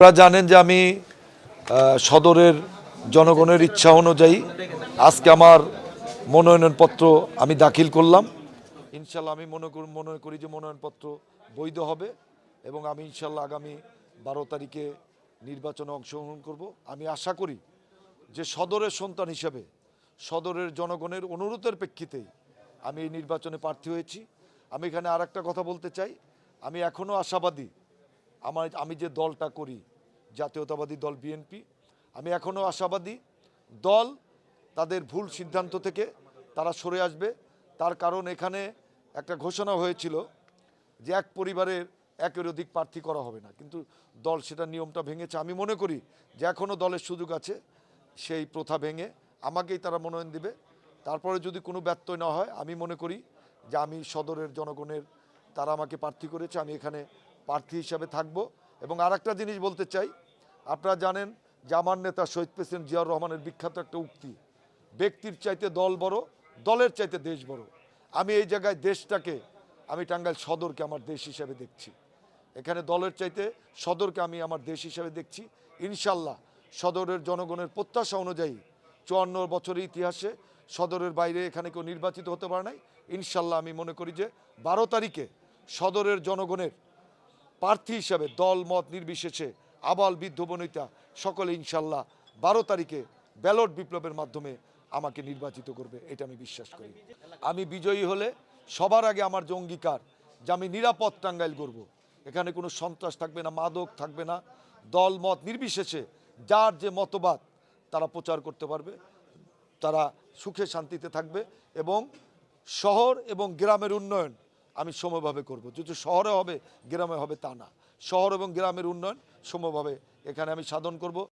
আপনারা জানেন যে আমি সদরের জনগণের ইচ্ছা অনুযায়ী আজকে আমার মনোনয়নপত্র আমি দাখিল করলাম। ইনশাল্লাহ আমি মনে করি মনে করি যে মনোনয়নপত্র বৈধ হবে এবং আমি ইনশাল্লাহ আগামী বারো তারিখে নির্বাচনে অংশগ্রহণ করব। আমি আশা করি যে সদরের সন্তান হিসেবে সদরের জনগণের অনুরোধের প্রেক্ষিতে আমি এই নির্বাচনে প্রার্থী হয়েছি। আমি এখানে আর কথা বলতে চাই। আমি এখনও আশাবাদী আমার আমি যে দলটা করি, জাতীয়তাবাদী দল বিএনপি আমি এখনও আশাবাদী। দল তাদের ভুল সিদ্ধান্ত থেকে তারা সরে আসবে। তার কারণ এখানে একটা ঘোষণা হয়েছিল যে এক পরিবারের একের অধিক প্রার্থী করা হবে না। কিন্তু দল সেটা নিয়মটা ভেঙেছে। আমি মনে করি যে এখনও দলের সুযোগ আছে, সেই প্রথা ভেঙে আমাকেই তারা মনোনয়ন দিবে। তারপরে যদি কোনো ব্যত্যয় না হয়, আমি মনে করি যে আমি সদরের জনগণের তারা আমাকে প্রার্থী করেছে, আমি এখানে প্রার্থী হিসাবে থাকব। এবং আর জিনিস বলতে চাই, আপনারা জানেন আমার নেতা শহীদ প্রেসিডেন্ট জিয়াউর রহমানের বিখ্যাত একটা উক্তি, ব্যক্তির চাইতে দল বড়, দলের চাইতে দেশ বড়। আমি এই জায়গায় দেশটাকে, আমি টাঙ্গাইল সদরকে আমার দেশ হিসাবে দেখছি। এখানে দলের চাইতে সদরকে আমি আমার দেশ হিসাবে দেখছি। ইনশাল্লাহ সদরের জনগণের প্রত্যাশা অনুযায়ী চুয়ান্ন বছরের ইতিহাসে সদরের বাইরে এখানে কেউ নির্বাচিত হতে পারে নাই। ইনশাল্লাহ আমি মনে করি যে বারো তারিখে সদরের জনগণের প্রার্থী হিসাবে দল, মত নির্বিশেষে আবাল বৃদ্ধ বনিতা, সকলে ইনশাল্লাহ বারো তারিখে ব্যালট বিপ্লবের মাধ্যমে আমাকে নির্বাচিত করবে, এটা আমি বিশ্বাস করি। আমি বিজয়ী হলে সবার আগে আমার যে অঙ্গীকার যে আমি নিরাপদ টাঙ্গাইল করব এখানে কোনো সন্ত্রাস থাকবে না, মাদক থাকবে না, দল, মত নির্বিশেষে যার যে মতবাদ তারা প্রচার করতে পারবে, তারা সুখে শান্তিতে থাকবে এবং শহর এবং গ্রামের উন্নয়ন আমি সমভাবে করব। যদি শহরে হবে, গ্রামে হবে, তা না। শহর এবং গ্রামের উন্নয়ন সমভাবে এখানে আমি সাধন করব।